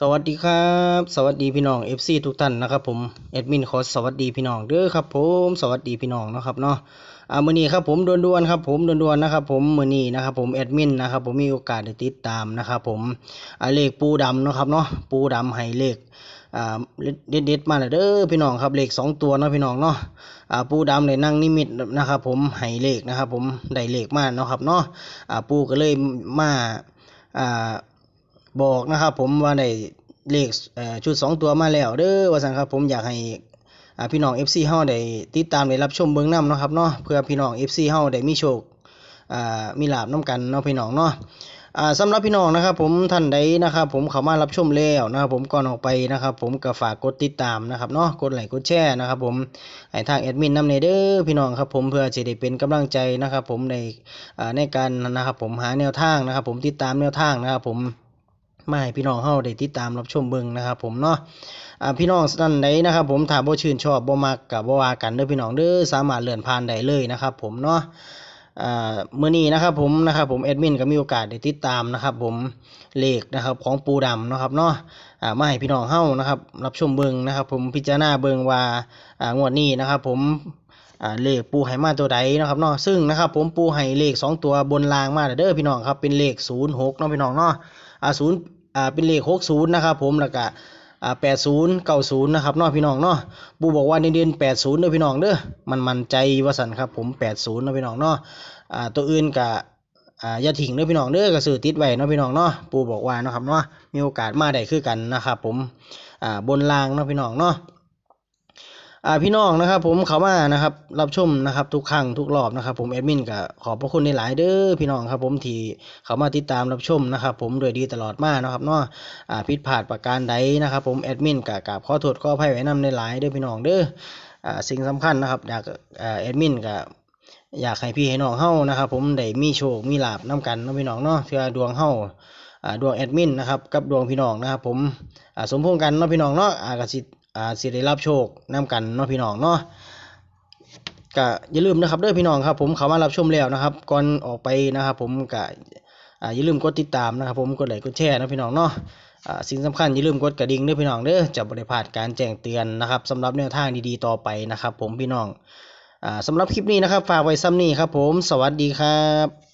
สวัสดีครับ สวัสดีพี่น้อง FC ทุกท่านนะครับผมแอดมินขอสวัสดีพี่น้องเด้อครับผมสวัสดีพี่น้องเนาะครับเนาะอ่ามื้อนี้ครับผมด่วนๆครับผมด่วนๆนะครับผมมื้อนี้นะครับผมแอดมินนะครับผมมีโอกาสได้ติดตามนะครับผมอ่าเลขปูดำเนาะครับเนาะปูดำให้เลขอ่าเด็ดๆมาแล้วเด้อพี่น้องครับเลขสองตัวเนาะพี่น้องเนาะอ่าปูดำได้นั่งนิมิตนะครับผมให้เลขนะครับผมได้เลขมาเนาะครับเนาะอ่าปูก็เลยมาอ่า บอกนะครับ ผมว่าได้เลขชุด 2 ตัวมาแล้วเด้อว่าซั่นครับผมอยากให้พี่น้อง FC เฮาได้ติดตามได้รับชมเบิ่งนํเนาะครับเนาะเพื่อพี่น้อง FC เฮาได้มีโชคมีลาบนํกันเนาะพี่น้องเนาะสำหรับพี่น้องนะครับผมท่านใดนะครับผมเข้ามารับชมแล้วนะครับผมก่อนออกไปนะครับผมก็ฝากกดติดตามนะครับเนาะกดไลค์กดแชร์นะครับผมให้ทางแอดมินนำในเด้อพี่น้องครับผมเพื่อจะได้เป็นกำลังใจนะครับผมในในการนะครับผมหาแนวทางนะครับผมติดตามแนวทางนะครับผม มาให้พี่น้องเฮาได้ติดตามรับชมเบิ่งนะครับ ผมเนาะพี่น้องท่านใดนะครับ ผมถ้าบ่ชื่นชอบบ่มักก็บ่ว่ากันเด้อพี่น้องเด้อสามารถเลื่อนผ่านได้เลยนะครับ ผมเนาะอ่ามื้อนี้นะครับผมนะครับผมแอดมินก็มีโอกาสได้ติดตามนะครับ ผมเลขนะครับของปูดำนะครับเนาะมาให้พี่น้องเฮานะครับ รับชมเบิงนะครับ ผมพิจารณาเบิงว่างวดนี้นะครับ ผมเลขปูให้มาตัวใดนะครับเนาะซึ่งนะครับ ผมปูให้เลขสองตัวบนรางมาเด้อพี่น้องครับเป็นเลข 06เนาะพี่น้องเนาะอ่า0 อ่าเป็นเลขหกศูนย์นะครับผมแล้วก็อ่าแปดศูนย์เก้าศูนย์นะครับเนาะพี่น้องเนาะปูบอกว่าเด่นๆแปดศูนย์เด้อพี่น้องเด้อมันมันใจว่าสันครับผมแปดศูนย์เนาะพี่น้องเนาะอ่าตัวอื่นก็อ่าอย่าทิ้งเด้อพี่น้องเด้อก็สื่อติดไว้เนาะพี่น้องเนาะปูบอกว่าเนาะครับเนาะมีโอกาสมาได้คือกันนะครับผมอ่าบนรางเนาะพี่น้องเนาะอ่า พี่น้องนะครับ ผมเขามานะครับ รับชมนะครับ ทุกครั้งทุกรอบนะครับ ผมแอดมินก็ขอบพระคุณในหลายเด้อพี่น้องครับ ผมที่เขามาติดตามรับชมนะครับ ผมโดยดีตลอดมานะครับเนาะผิดพลาดประการใดนะครับ ผมแอดมินกกราบขอโทษขออภัยไว้นำในหลายเด้อพี่น้องเด้ออสิ่งสำคัญนะครับ อยากแอดมินก็อยากให้พี่ให้น้องเฮานะครับ ผมได้มีโชคมีลาบนํกันนะพี่น้องเนาะเพื่อดวงเฮาอ่าดวงแอดมินนะครับกับดวงพี่น้องนะครับ ผมสมพงษ์กันเนาะพี่น้องเนาะอาก็สิ อ่าสิได้รับโชคนํกันเนาะพี่น้องเนาะก็อย่าลืมนะครับเด้อพี่น้องครับ ผมเขามารับชมแล้วนะครับ ก่อนออกไปนะครับ ผมก็อ่าอย่าลืมกดติดตามนะครับผมกดไลค์กดแชร์นะพี่น้องเนาะอ่าสิ่งสำคัญอย่าลืมกดกระดิ่งเด้อพี่น้องเด้อจะบริพลาดการแจ้งเตือนนะครับสำหรับแนวทางดีๆต่อไปนะครับ ผมพี่น้องอ่าสำหรับคลิปนี้นะครับฝากไว้ซ้ำนี้ครับ ผมสวัสดีครับ